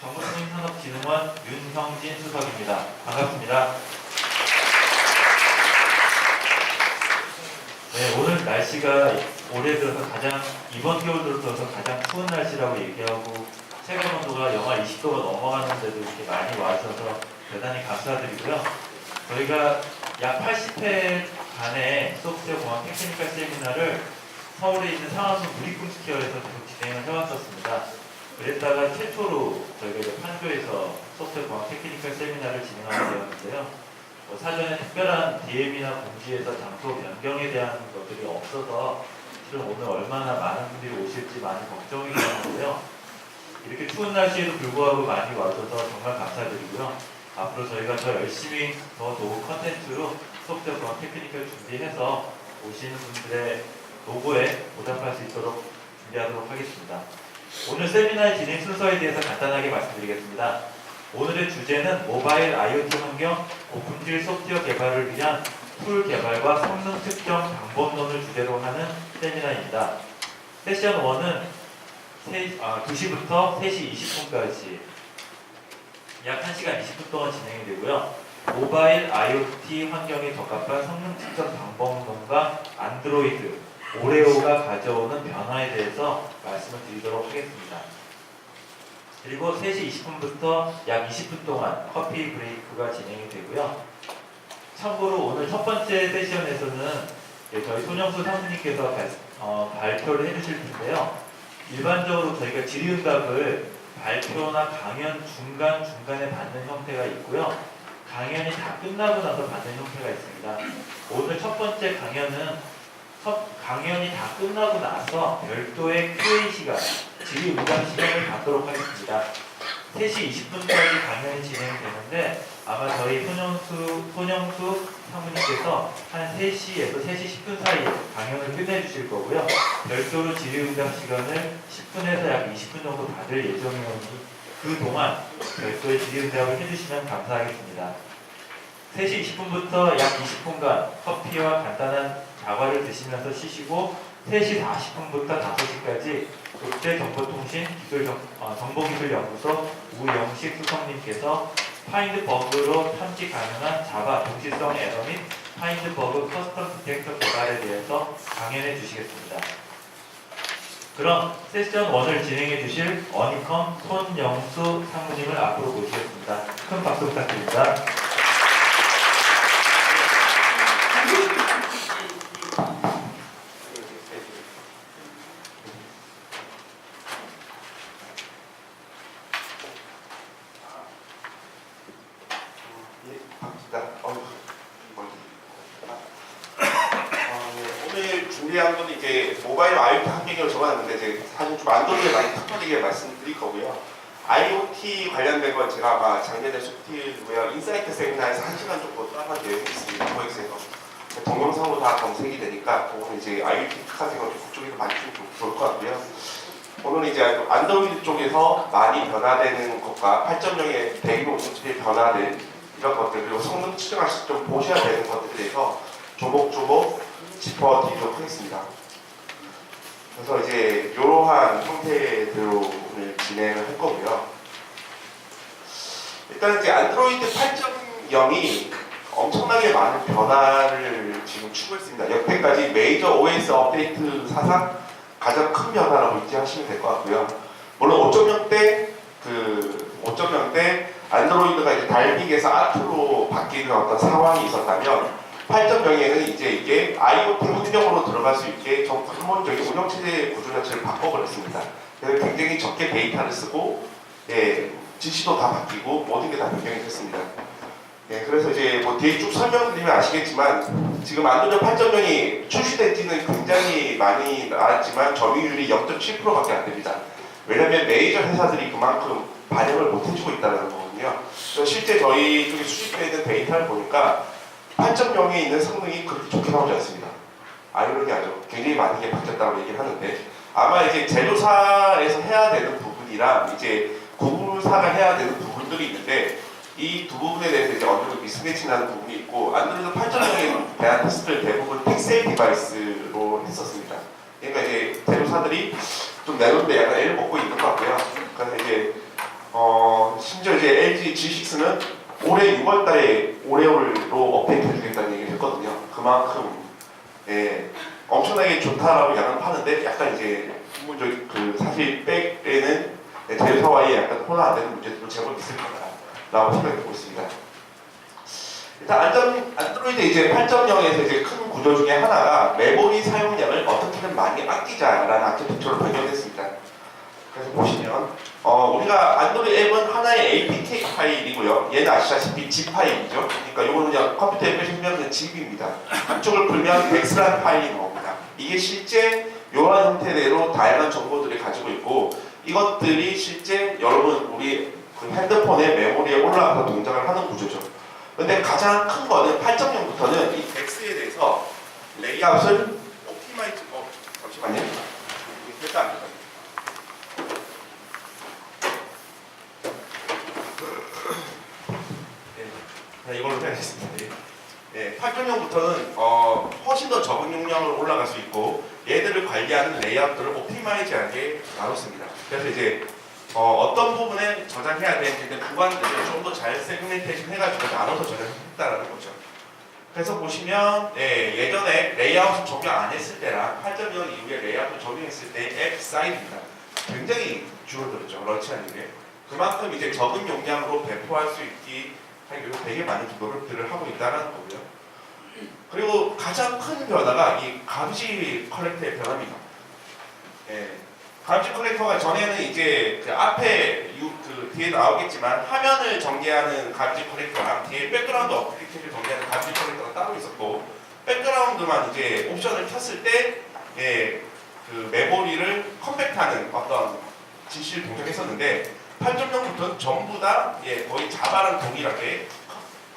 정부통신산업진흥원 윤형진 수석입니다. 반갑습니다. 네, 오늘 날씨가 올해 들어서 가장 이번 겨울 들어서 가장 추운 날씨라고 얘기하고 체감 온도가 영하 20도가 넘어가는데도 이렇게 많이 와주셔서 대단히 감사드리고요. 저희가 약 80회 간의 소프트웨어 공학 테크니컬 세미나를 서울에 있는 상하수 누리꿈스케어에서 계속 진행을 해왔었습니다. 그랬다가 최초로 저희가 이제 판교에서 소프트웨어 공학 테크니컬 세미나를 진행하게 되었는데요. 뭐 사전에 특별한 DM이나 공지에서 장소 변경에 대한 것들이 없어서 실은 오늘 얼마나 많은 분들이 오실지 많이 걱정이 되는데요. 이렇게 추운 날씨에도 불구하고 많이 와줘서 정말 감사드리고요. 앞으로 저희가 더 열심히 더 좋은 컨텐츠로 수업적 그런 테크니컬 준비해서 오시는 분들의 노고에 보답할 수 있도록 준비하도록 하겠습니다. 오늘 세미나의 진행 순서에 대해서 간단하게 말씀드리겠습니다. 오늘의 주제는 모바일 IoT 환경 고품질 소프트웨어 개발을 위한 툴 개발과 성능 측정 방법론을 주제로 하는 세미나입니다. 세션 1은 2시부터 3시 20분까지 약 1시간 20분 동안 진행이 되고요. 모바일 IoT 환경에 적합한 성능 측정 방법론과 안드로이드, 오레오가 가져오는 변화에 대해서 말씀을 드리도록 하겠습니다. 그리고 3시 20분부터 약 20분 동안 커피 브레이크가 진행이 되고요. 참고로 오늘 첫 번째 세션에서는 예, 저희 손영수 사무님께서 발, 어, 발표를 해주실 텐데요. 일반적으로 저희가 질의응답을 발표나 강연 중간 중간에 받는 형태가 있고요. 강연이 다 끝나고 나서 받는 형태가 있습니다. 오늘 첫 번째 강연은 첫 강연이 다 끝나고 나서 별도의 QA 시간, 질의 응답 시간을 갖도록 하겠습니다. 3시 20분까지 강연이 진행되는데 아마 저희 손영수, 손영수 사무님께서 한 3시에서 3시 10분 사이에 강연을 끝내주실 거고요. 별도로 질의응답 시간을 10분에서 약 20분 정도 받을 예정이오니 그동안 별도의 질의응답을 해주시면 감사하겠습니다. 3시 20분부터 약 20분간 커피와 간단한 자과를 드시면서 쉬시고 3시 40분부터 5시까지 롯데정보통신 기술 어, 정보기술연구소 우영식 수석님께서 파인드 버그로 탐지 가능한 자바 동시성 에러 및 파인드 버그 커스텀 디텍터 개발에 대해서 강연해 주시겠습니다. 그럼 세션 1을 진행해 주실 어니컴 손영수 상무님을 앞으로 모시겠습니다. 큰 박수 부탁드립니다. 예, 반갑습니다. 어휴, 멀리. 어, 네, 오늘 준비한 건 이제 모바일 IoT 환경을 적어놨는데 사실 좀 안드로이드 많이 탁월하게 말씀드릴 거고요. IoT 관련된 건 제가 아마 작년에 소프트웨어 인사이트 세미나에서 한 시간 정도 따라 내용있습니다. 거기서 동영상으로 다 검색이 되니까 그거는 이제 IoT 거 그쪽에서 많이 좀 좋을 것 같고요. 오늘 이제 안드로이드 쪽에서 많이 변화되는 것과 8.0의 대규모 운영체의 변화된 이런 것들 그리고 성능 측정할 때좀 보셔야 되는 것들에 대해서 조목조목 짚어드리도록 하겠습니다. 그래서 이제 이러한 형태대로 오늘 진행을 할 거고요. 일단 이제 안드로이드 8.0이 엄청나게 많은 변화를 지금 추구했습니다. 여태까지 메이저 OS 업데이트 사상 가장 큰 변화라고 인지하시면 될 것 같고요. 물론 5.0 때 그 5.0 때 안드로이드가 이제 달빅에서 아트로 바뀌는 어떤 상황이 있었다면 8.0에는 이제 이게 IoT 운영으로 들어갈 수 있게 좀 근본적인 운영체제 구조 자체를 바꿔버렸습니다. 그래서 굉장히 적게 데이터를 쓰고 예, 지시도 다 바뀌고 모든 게 다 변경이 됐습니다. 예, 그래서 이제 뭐 뒤에 쭉 설명드리면 아시겠지만 지금 안드로이드 8.0이 출시된 지는 굉장히 많이 나왔지만 점유율이 0.7%밖에 안 됩니다. 왜냐하면 메이저 회사들이 그만큼 반영을 못 해주고 있다는 거거든요. 실제 저희 쪽에 수집되어 있는 데이터를 보니까 8.0에 있는 성능이 그렇게 좋게 나오지 않습니다. 아이러니하죠. 굉장히 많은 게 바뀌었다고 얘기를 하는데 아마 이제 제조사에서 해야 되는 부분이랑 이제 구글사가 해야 되는 부분들이 있는데 이 두 부분에 대해서 이제 어느 정도 미스매치 나는 부분이 있고 안드로이드 8.0에 대한 테스트를 대부분 픽셀 디바이스로 했었습니다. 그러니까 이제 제조사들이 좀 내놓는데 약간 애를 먹고 있는 것 같고요. 그래서 이제 어, 어, 심지어 이제 LG G6는 올해 6월달에 오레오로 업데이트 해주겠다는 얘기를 했거든요. 그만큼 예, 엄청나게 좋다라고 양을 파는데 약간 이제 부분적 그 사실 백에는 제휴사와의 약간 혼화 안 되는 문제들도 제법 있을 거다라고 생각하고 있습니다. 일단 안전, 안드로이드 이제 8.0에서 이제 큰 구조 중에 하나가 메모리 사용량을 어떻게든 많이 아끼자라는 아키텍처를 발견했습니다. 그래서 보시면 어, 우리가 안드로이드 앱은 하나의 APK 파일이고요. 얘는 아시다시피 zip 파일이죠. 그러니까 이거는 그냥 컴퓨터에 빼시면 그냥 zip입니다. 한쪽을 풀면 엑스라는 파일이 나옵니다. 이게 실제 이러한 형태대로 다양한 정보들을 가지고 있고 이것들이 실제 여러분 우리 그 핸드폰의 메모리에 올라가서 동작을 하는 구조죠. 근데 가장 큰 거는 8.0부터는 이 X에 대해서 레이아웃을 옵티마이즈 어 잠시만요. 이게 될까 안 될까? 네, 네, 이걸로 해야겠습니다. 네. 네, 8.0부터는 어, 훨씬 더 적은 용량으로 올라갈 수 있고 얘들을 관리하는 레이아웃들을 옵티마이즈하게 나눴습니다. 그래서 이제 어, 떤 부분에 저장해야 되는지 구간들을 좀 더 잘 세그멘테이션 해가지고 나눠서 저장했다라는 거죠. 그래서 보시면 예, 전에 레이아웃을 적용 안 했을 때랑 8.0 이후에 레이아웃을 적용했을 때 앱 사이즈가 굉장히 줄어들었죠. 런치하는 게. 그만큼 이제 적은 용량으로 배포할 수 있기 되게 많은 노력들을 하고 있다는 거고요. 그리고 가장 큰 변화가 이 감시 컬렉터의 변화입니다. 예, 감시 컬렉터가 전에는 이제 그 앞에 유, 그 뒤에 나오겠지만 화면을 전개하는 감시 컬렉터랑 뒤에 백그라운드 어플리케이션을 전개하는 감시 컬렉터가 따로 있었고 백그라운드만 이제 옵션을 켰을 때 예, 그 메모리를 컴팩트하는 어떤 지시를 동작했었는데 8.0부터는 전부 다 예, 거의 자바랑 동일하게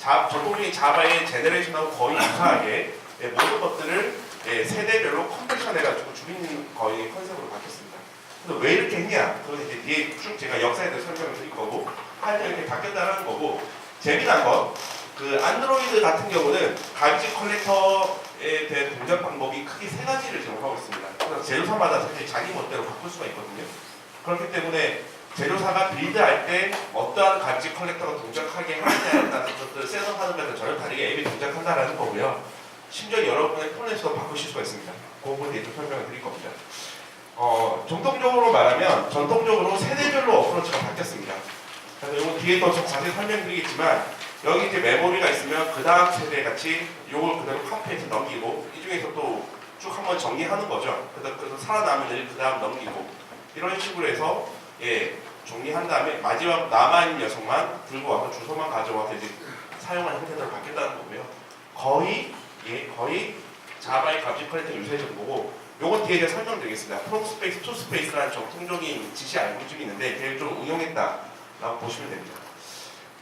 자, 전통적인 자바의 제너레이션하고 거의 유사하게 예, 모든 것들을 예, 세대별로 컴팩션 해가지고 줄이는 거의 컨셉으로 바뀌었습니다. 그래서 왜 이렇게 했냐? 그건 이제 뒤에 쭉 제가 역사에 대해서 설명을 드릴 거고 하여튼 이렇게 바뀌었다는 거고 재미난 건 그 안드로이드 같은 경우는 감지 컬렉터에 대한 동작 방법이 크게 세 가지를 제공하고 있습니다. 그래서 제조사마다 사실 자기 멋대로 바꿀 수가 있거든요. 그렇기 때문에 재료사가 빌드할 때 어떠한 감지 컬렉터가 동작하게 하느냐에 따라서 셋업하는 것과 전혀 다르게 앱이 동작한다는 거고요. 심지어 여러분의 폰에서도 바꾸실 수가 있습니다. 그 부분에 대해서 설명을 드릴 겁니다. 어, 전통적으로 말하면 전통적으로 세대별로 어프로치가 바뀌었습니다. 그래서 이거 뒤에 더 자세히 설명드리겠지만 여기 이제 메모리가 있으면 그 다음 세대 같이 이걸 그대로 카피해서 넘기고 이 중에서 또 쭉 한번 정리하는 거죠. 그래서 살아남은 애를 그 다음 넘기고 이런 식으로 해서 예 정리한 다음에 마지막 남아있는 녀석만 들고 와서 주소만 가져와서 이제 사용하는 형태대로 바뀌었다는 거고요. 거의 예 거의 자바의 감지 퀄리티 유사의 정보고 요건 뒤에 제가 설명드리겠습니다. 프롬 스페이스, 투 스페이스라는 정통적인 지시 알고리즘이 있는데 걔를 좀 응용했다라고 보시면 됩니다.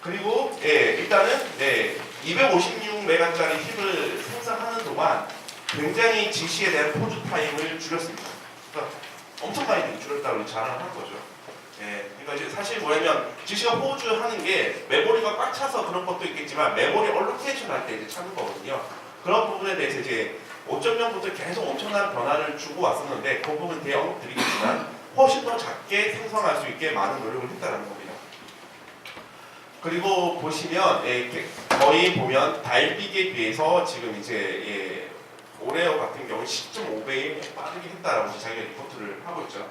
그리고 예 일단은 네 256메가짜리 힙을 생성하는 동안 굉장히 지시에 대한 포즈 타임을 줄였습니다. 그러니까 엄청 많이 줄였다고 자랑을 한 거죠. 예, 그러니까 이제 사실 뭐냐면 지시가 호주하는 게 메모리가 꽉 차서 그런 것도 있겠지만 메모리 얼로케이션 할 때 이제 찾는 거거든요. 그런 부분에 대해서 이제 5.0부터 계속 엄청난 변화를 주고 왔었는데 그 부분 뒤에 언급드리겠지만 훨씬 더 작게 생성할 수 있게 많은 노력을 했다는 겁니다. 그리고 보시면 예, 거의 보면 달비기에 비해서 지금 이제 예, 오레오 같은 경우 10.5배에 빠르게 했다라고 자기가 리포트를 하고 있죠.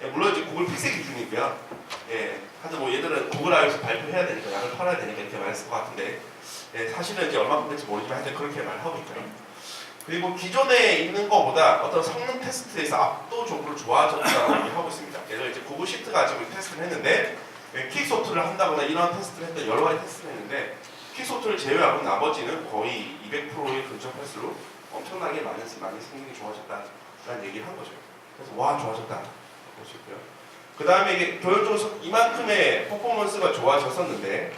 예, 물론 이제 구글 픽셀 기준이고요. 예, 하여튼 뭐 얘들은 구글 아이에서 발표해야 되니까 약을 팔아야 되니까 이렇게 말했을 것 같은데 예, 사실은 이제 얼마큼 될지 모르지만 하여튼 그렇게 말하고 있고요. 그리고 기존에 있는 것보다 어떤 성능 테스트에서 압도적으로 좋아졌다고 얘기하고 있습니다. 들어 이제 구글 시트 가지고 테스트를 했는데 예, 킥소트를 한다거나 이런 테스트를 했던 여러 가지 테스트를 했는데 킥소트를 제외하고 나머지는 거의 200%에 근접할수록 엄청나게 많은 많이 성능이 좋아졌다라는 얘기를 한 거죠. 그래서 와 좋아졌다 보시고요. 그 다음에 이게 교육적으로 이만큼의 퍼포먼스가 좋아졌었는데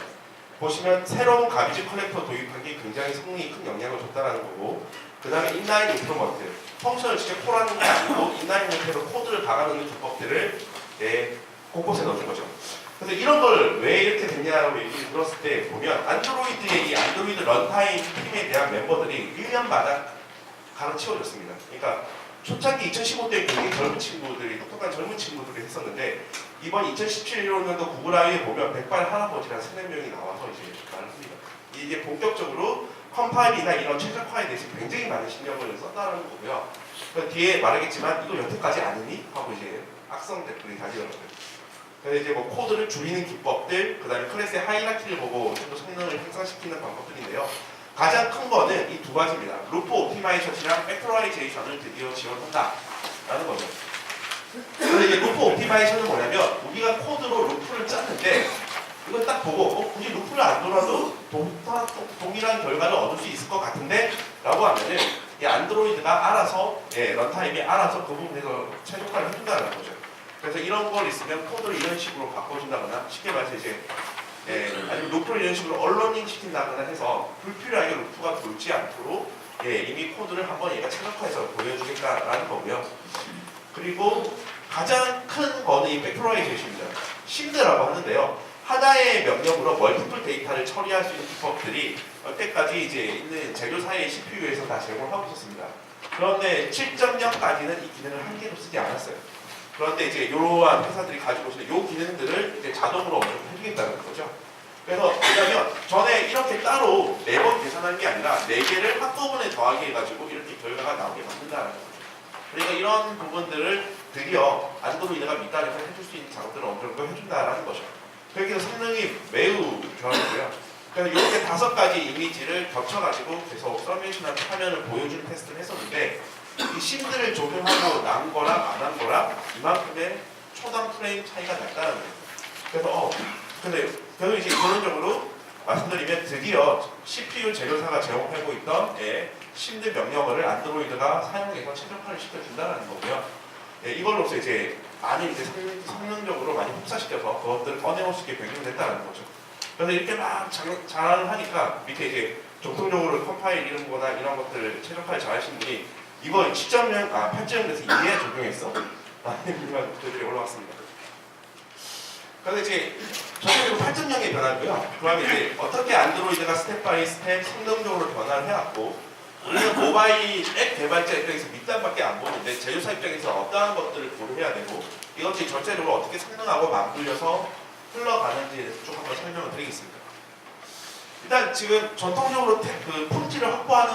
보시면 새로운 가비지 커넥터 도입한 게 굉장히 성능이 큰 영향을 줬다라는 거고 그 다음에 인라인 인프로먼트 펑션을 직접 콜하는 게 아니고 인라인 형태로 코드를 박아놓는 기법들을 네, 곳곳에 넣어준 거죠. 그래서 이런 걸 왜 이렇게 됐냐라고 얘기를 들었을 때 보면 안드로이드의 이 안드로이드 런타임 팀에 대한 멤버들이 1년마다 가르치워졌습니다. 그러니까 초창기 2015때 굉장히 젊은 친구들이 똑똑한 젊은 친구들이 했었는데 이번 2017년도 구글 아이에 보면 백발 할아버지랑 세네 명이 나와서 이제 합니다. 이게 본격적으로 컴파일이나 이런 최적화에 대해서 굉장히 많은 신경을 썼다는 거고요. 그 뒤에 말하겠지만 이거 여태까지 아니니? 하고 이제 악성 댓글이 달리더라고요. 그래서 이제 뭐 코드를 줄이는 기법들, 그 다음에 클래스의 하이라키를 보고 좀 더 성능을 향상시키는 방법들인데요. 가장 큰 거는 이 두 가지입니다. 루프 옵티마이제이션이랑 팩토라이제이션을 드디어 지원한다 라는 거죠. 그래서 이게 루프 옵티마이제이션은 뭐냐면 우리가 코드로 루프를 짰는데 이걸 딱 보고 어, 굳이 루프를 안 돌아도 동, 동일한 결과를 얻을 수 있을 것 같은데 라고 하면은 이 안드로이드가 알아서 예, 런타임이 알아서 그 부분에서 최적화를 해준다는 거죠. 그래서 이런 걸 있으면 코드를 이런 식으로 바꿔준다거나 쉽게 말해서 이제 예, 아니면 루프를 이런 식으로 언러닝 시킨다거나 해서 불필요하게 루프가 돌지 않도록 예, 이미 코드를 한번 얘가 최적화해서 보여주겠다라는 거고요. 그리고 가장 큰 거는 이 팩토라이제이션입니다. 심드라고 하는데요. 하나의 명령으로 멀티플 데이터를 처리할 수 있는 기법들이 여태까지 이제 있는 제조사의 CPU에서 다 제공하고 있었습니다. 그런데 7.0까지는 이 기능을 한 개도 쓰지 않았어요. 그런데 이제 이러한 회사들이 가지고 있는 이 기능들을 이제 자동으로 어느 정도 해주겠다는 거죠. 그래서 왜냐면 전에 이렇게 따로 매번 계산하는 게 아니라 네 개를 한꺼번에 더하기 해가지고 이렇게 결과가 나오게 만든다는 거죠. 그러니까 이런 부분들을 드디어 안드로이드가 밑단에서 해줄 수 있는 작업들을 어느 정도 해준다라는 거죠. 해서 성능이 매우 좋아졌고요. 그래서 이렇게 다섯 가지 이미지를 겹쳐가지고 계속 서메이션한 화면을 보여주는 테스트를 했었는데 이 심들을 적용하고 난 거랑 안 한 거랑 이만큼의 초당 프레임 차이가 났다는 거예요. 그래서 어 근데 그래서 이제 결론적으로 말씀드리면 드디어 CPU 제조사가 제공하고 있던 예, 심들 명령어를 안드로이드가 사용해서 최적화를 시켜준다는 거고요. 예, 이걸로써 이제 많이 이제 성- 성능적으로 많이 흡사시켜서 그것들을 꺼내올 수 있게 변경됐다는 거죠. 그래서 이렇게 막 장- 자랑을 하니까 밑에 이제 정통적으로 컴파일 이런 거나 이런 것들을 최적화를 잘 하신 분이 이거 7.0, 아 8.0에서 이해 적용했어? 라는 분들이 올라왔습니다. 그래서 이제 전체적으로 8.0의 변화고요. 그다음에 이제 어떻게 안드로이드가 스텝 바이 스텝 성능적으로 변화를 해왔고 우리는 모바일 앱 개발자 입장에서 밑단밖에 안 보는데 제조사 입장에서 어떠한 것들을 고려해야 되고 이것들이 전체적으로 어떻게 성능하고 맞물려서 흘러가는지에 대해서 쭉 한번 설명을 드리겠습니다. 일단 지금 전통적으로 테- 그 품질을 확보하는